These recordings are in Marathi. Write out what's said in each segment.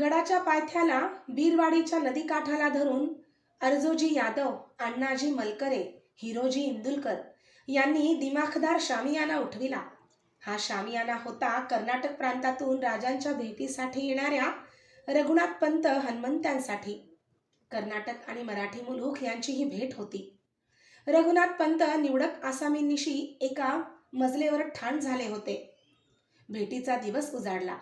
गडाच्या पायथ्याला बीरवाडीच्या नदीकाठाला धरून अर्जोजी यादव अण्णाजी मलकरे हिरोजी इंदुलकर यांनी दिमाखदार शामियाना उठविला. हा शामियाना होता कर्नाटक प्रांतातून राजांच्या भेटीसाठी येणाऱ्या रघुनाथ पंत हनुमंत्यांसाठी कर्नाटक आणि मराठी मुलूक यांची ही भेट होती. रघुनाथ पंत निवडक आसामींनिशी एका मजलेवर ठाण झाले होते. भेटीचा दिवस उजाडला.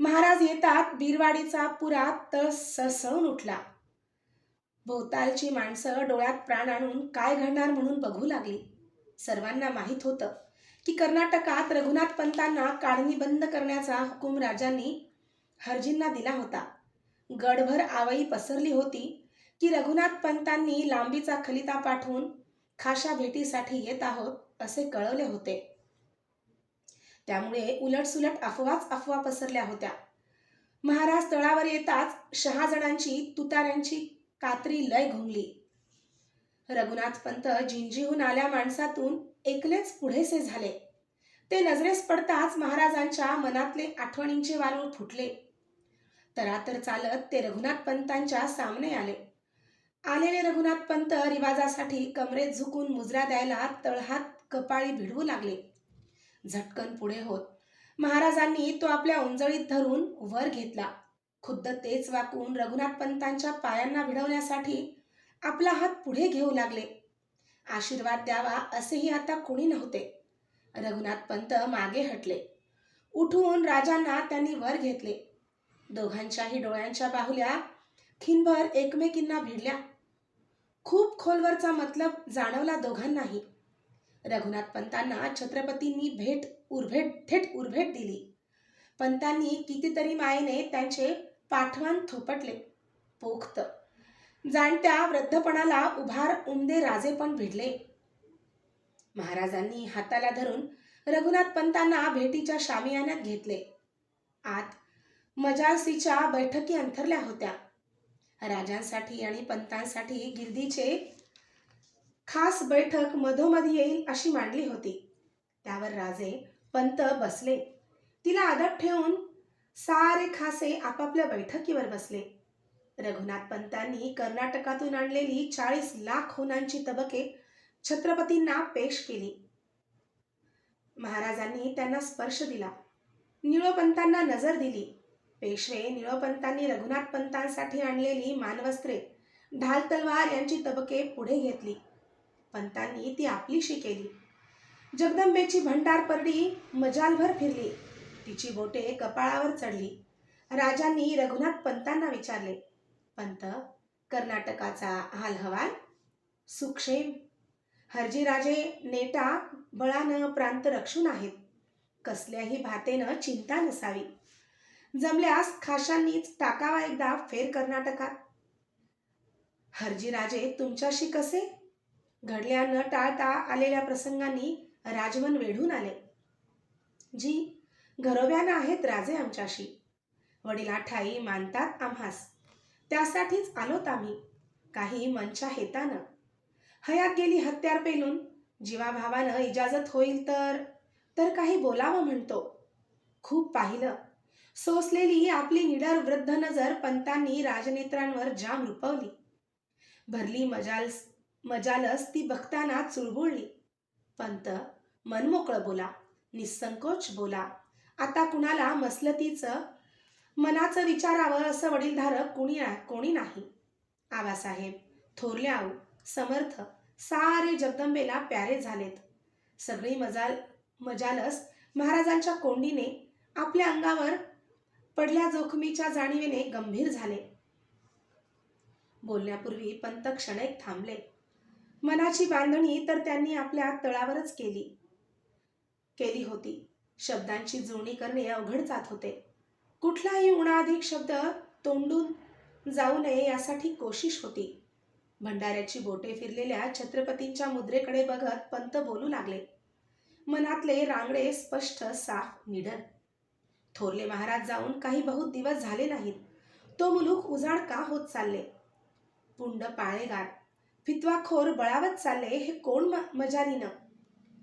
महाराज येतात बीरवाडीचा पुरा तळ सळसळून उठला. भोवतालची माणसं डोळ्यात प्राण आणून काय घडणार म्हणून बघू लागली. सर्वांना माहीत होतं की कर्नाटकात रघुनाथ पंतांना काढणी बंद करण्याचा हुकूम राजांनी हरजींना दिला होता. गडभर आवई पसरली होती की रघुनाथ पंतांनी लांबीचा खलिता पाठवून खाशा भेटीसाठी येत आहोत असे कळवले होते. त्यामुळे उलटसुलट अफवाच अफवा पसरल्या होत्या. महाराज तळावर येताच शहाजणांची तुताऱ्यांची कात्री लय घुमली रघुनाथ पंत जिंजीहून आल्या माणसातून एकलेच पुढेसे झाले. ते नजरेस पडताच महाराजांच्या मनातले आठवणींचे वारूळ फुटले. तरातर चालत ते रघुनाथ पंतांच्या सामने आले. आलेले रघुनाथ पंत रिवाजासाठी कमरेत झुकून मुजरा द्यायला तळहात कपाळी भिडवू लागले. झटकन पुढे होत. महाराजांनी तो आपल्या उंजळीत धरून वर घेतला. खुद्द तेच वाकून रघुनाथ पंतांच्या पायांना भिडवण्यासाठी आपला हात पुढे घेऊ लागले. आशीर्वाद द्यावा असेही आता कोणी नव्हते. रघुनाथ पंत मागे हटले. उठून राजांना त्यांनी वर घेतले. दोघांच्याही डोळ्यांच्या बाहुल्या खिनभर एकमेकींना भिडल्या. खूप खोलवरचा मतलब जाणवला दोघांनाही. रघुनाथ पंतांना छत्रपतींनी भेट उर्भेट थेट उर्भेट दिली. पंतांनी कितीतरी मायेने त्यांचे पाठवान थोपटले. पोखत. जाणत्या वृद्धपणाला उभार उमदे राजे पण भिडले. महाराजांनी हाताला धरून रघुनाथ पंतांना भेटीच्या शामियान्यात घेतले. आत मजालसीच्या बैठकी अंथरल्या होत्या. राजांसाठी आणि पंतांसाठी गिर्दीचे खास बैठक मधोमध येईल अशी मांडली होती. त्यावर राजे पंत बसले. तिला अदब ठेवून सारे खासे आपापल्या बैठकीवर बसले. रघुनाथ पंतांनी कर्नाटकातून आणलेली चाळीस लाख होनांची तबके छत्रपतींना पेश केली. महाराजांनी त्यांना स्पर्श दिला. निळोपंतांना नजर दिली. पेशवे निळोपंतांनी रघुनाथ पंतांसाठी आणलेली मानवस्त्रे ढाल तलवार यांची तबके पुढे घेतली. पंतांनी ती आपलीशी केली. जगदंबेची भंडार परडी मजालभर फिरली. तिची बोटे कपाळावर चढली. राजांनी रघुनाथ पंतांना विचारले पंत कर्नाटकाचा हाल हवाल सुक्षेम हरजीराजे नेटा बळानं प्रांत रक्षून आहेत. कसल्याही भातेनं चिंता नसावी. जमल्यास खाशांनीच टाकावा एकदा फेर कर्नाटकात. हरजीराजे तुमच्याशी कसे? घडल्या न टाळता आलेल्या प्रसंगांनी राजवन वेढून आले. जी घरोब्यानं आहेत राजे आमच्याशी. वडिला ठाई मानतात आम्हास. त्यासाठीच आलोत आम्ही. काही मनच्या हेतानं. हयात गेली हत्यार पेलून. जीवाभावानं इजाजत होईल तर? तर काही बोलावं म्हणतो. खूप पाहिलं. सोसलेली आपली निडर वृद्ध नजर पंतांनी राजनेत्रांवर जाम रुपवली. भरली मजाल मजालस ती बघताना चुळबुळली. पंत मनमोकळं बोला निसंकोच बोला. आता कुणाला मसलतीचं मनाचं विचारावं असं वडीलधारक कोणी कोणी नाही. आबासाहेब थोरले आऊ समर्थ सारे जगदंबेला प्यारे झालेत. सगळी मजाल मजालस महाराजांच्या कोंडीने आपल्या अंगावर पडल्या जोखमीच्या जाणीवेने गंभीर झाले. बोलण्यापूर्वी पंत क्षणिक थांबले. मनाची बांधणी तर त्यांनी आपल्या तळावरच केली. केली होती. शब्दांची जुळणी करणे अवघड जात होते. कुठलाही उणाधिक शब्द तोंडून जाऊ नये यासाठी कोशिश होती. भंडाऱ्याची बोटे फिरलेल्या छत्रपतींच्या मुद्रेकडे बघत पंत बोलू लागले. मनातले रांगडे स्पष्ट साफ निडर. थोरले महाराज जाऊन काही बहुत दिवस झाले नाहीत. तो मुलूक उजाड का होत चालले? पुंड पाळेगार. फितवाखोर बळावत चालले हे कोण म मजालीनं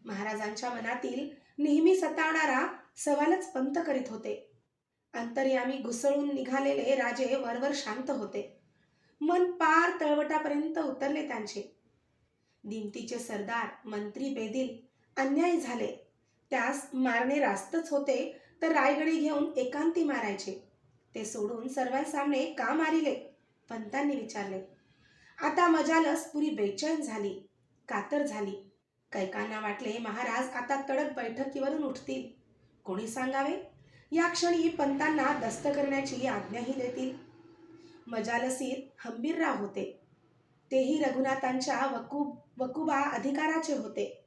महाराजांच्या मनातील नेहमी सतावणारा सवालच पंत करीत होते. अंतर्यामी घुसळून निघालेले राजे वरवर शांत होते. मन पार तळवटापर्यंत उतरले त्यांचे. दिमतीचे सरदार मंत्री बेदिल अन्याय झाले. त्यास मारणे रास्तच होते तर रायगडी घेऊन एकांती मारायचे. ते सोडून सर्वांसामने का मारिले? पंतांनी विचारले. आता मजालस पुरी बेचैन झाली कातर झाली. कैकांना वाटले महाराज आता कडक बैठकीवरून उठतील. कोणी सांगावे? या क्षणी पंतांना दस्त करण्याची आज्ञाही देतील. मजालसीत हंबीरराव होते. तेही रघुनाथांच्या वकूब वकुबा अधिकाराचे होते.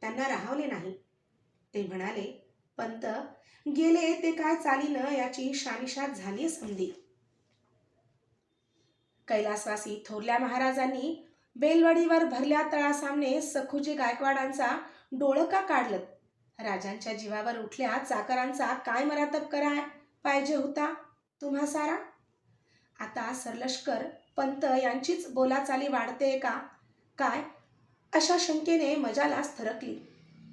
त्यांना राहवले नाही. ते म्हणाले पंत गेले ते काय चालीनं याची शानिशात झाली समधी कैलासवासी थोरल्या महाराजांनी बेलवडीवर भरल्या तळासामने सखुजी गायकवाडांचा डोळका काढलं. राजांच्या जीवावर उठल्या चाकरांचा काय मरातप कराय पाहिजे होता? तुम्हा सारा? आता सरलष्कर पंत यांचीच बोलाचाली वाढते का? काय? अशा शंकेने मजालाच थरकली.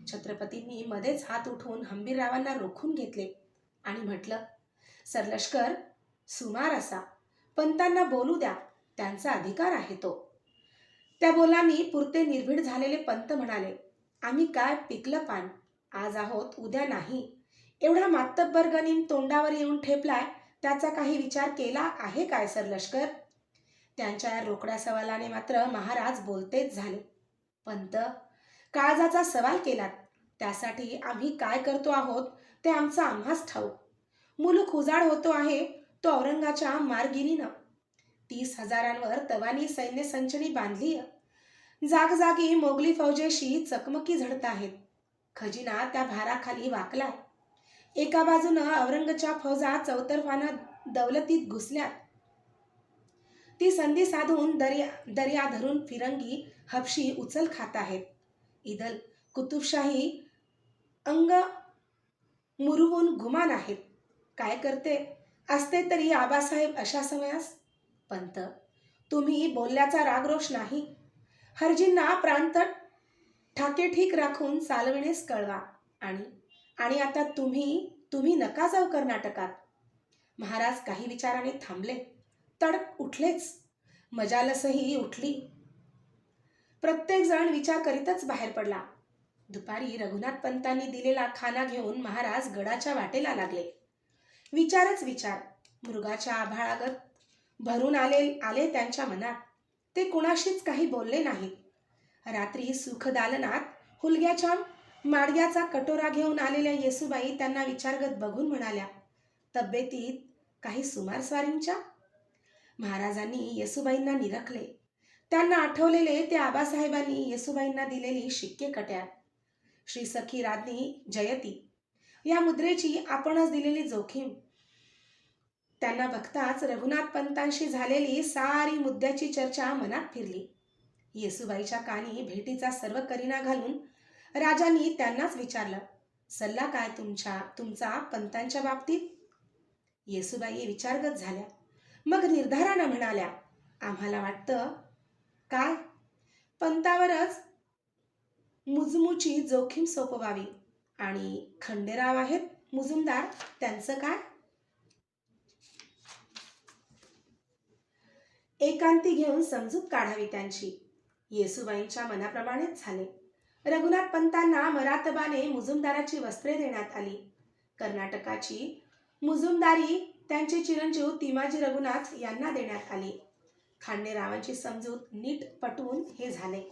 छत्रपतींनी मध्येच हात उठवून हंबीररावांना रोखून घेतले आणि म्हटलं सरलष्कर सुमार असा. पंतांना बोलू द्या. त्यांचा अधिकार आहे तो. त्या बोलांनी पुरते निर्भीड झालेले पंत म्हणाले आम्ही काय पिकलं पान? आज आहोत उद्या नाही. एवढा मातब्बरगनीन तोंडावर येऊन ठेपलाय त्याचा काही विचार केला आहे काय सर लष्कर? त्यांच्या या रोकड्या सवालाने मात्र महाराज बोलतेच झाले. पंत काळजाचा सवाल केलात. त्यासाठी आम्ही काय करतो आहोत ते आमचं आम्हाच ठाऊक. मुलूक उजाड होतो आहे तो औरंगाच्या मारगिरीनं तीस हजारांवर तवानी सैन्य संचनी बांधली. जागजागी मोगली फौजेशी चकमकी झडत आहेत. खजिना त्या भाराखाली वाकलाय. एका बाजूनं औरंगच्या फौजा चौतर्फानं दौलतीत घुसल्यात. ती संधी साधून दर्या दर्या धरून फिरंगी हपशी उचल खात आहेत. इदल कुतुबशाही अंग मुरवून गुमान आहेत. काय करते? असते तरी आबासाहेब अशा समयास पंत तुम्ही बोलल्याचा रागरोष नाही. हरजींना प्रांत ठाके ठीक राखून चालविणेस कळवा आणि आणि आता तुम्ही तुम्ही नका जाऊ कर्नाटकात. महाराज काही विचाराने थांबले. तडक उठलेच. मजालसही उठली. प्रत्येक जण विचार करीतच बाहेर पडला. दुपारी रघुनाथ पंतांनी दिलेला खाना घेऊन महाराज गडाच्या वाटेला लागले. विचारच विचार. मृगाच्या आभाळागत भरून आले आले त्यांच्या मनात. ते कुणाशीच काही बोलले नाही. रात्री सुखदालनात हुलग्याच्या माडग्याचा कटोरा घेऊन आलेल्या येसुबाई त्यांना विचारगत बघून म्हणाल्या तब्येतीत काही सुमार स्वारींच्या? महाराजांनी येसुबाईंना निरखले. त्यांना आठवलेले ते आबासाहेबांनी येसुबाईंना दिलेली शिक्के कट्या. श्री सखी राज्ञी जयती. या मुद्रेची आपणच दिलेली जोखीम. त्यांना बघताच रघुनाथ पंतांशी झालेली सारी मुद्द्याची चर्चा मनात फिरली. येसुबाईच्या कानी भेटीचा सर्व करीना घालून राजांनी त्यांनाच विचारलं सल्ला काय तुमच्या तुमचा पंतांच्या बाबतीत? येसुबाई विचारगत झाल्या. मग निर्धारानं म्हणाल्या आम्हाला वाटतं काय? पंतावरच मुजमुची जोखीम सोपवावी आणि खंडेराव आहेत मुजुमदार त्यांचं काय? एकांती घेऊन समजूत काढावी त्यांची. येसुबाईंच्या मनाप्रमाणेच झाले. रघुनाथ पंतांना मरातबाने मुजुमदाराची वस्त्रे देण्यात आली. कर्नाटकाची मुजुमदारी त्यांचे चिरंजीव तिमाजी रघुनाथ यांना देण्यात आली. खांडेरावांची समजूत नीट पटवून हे झाले.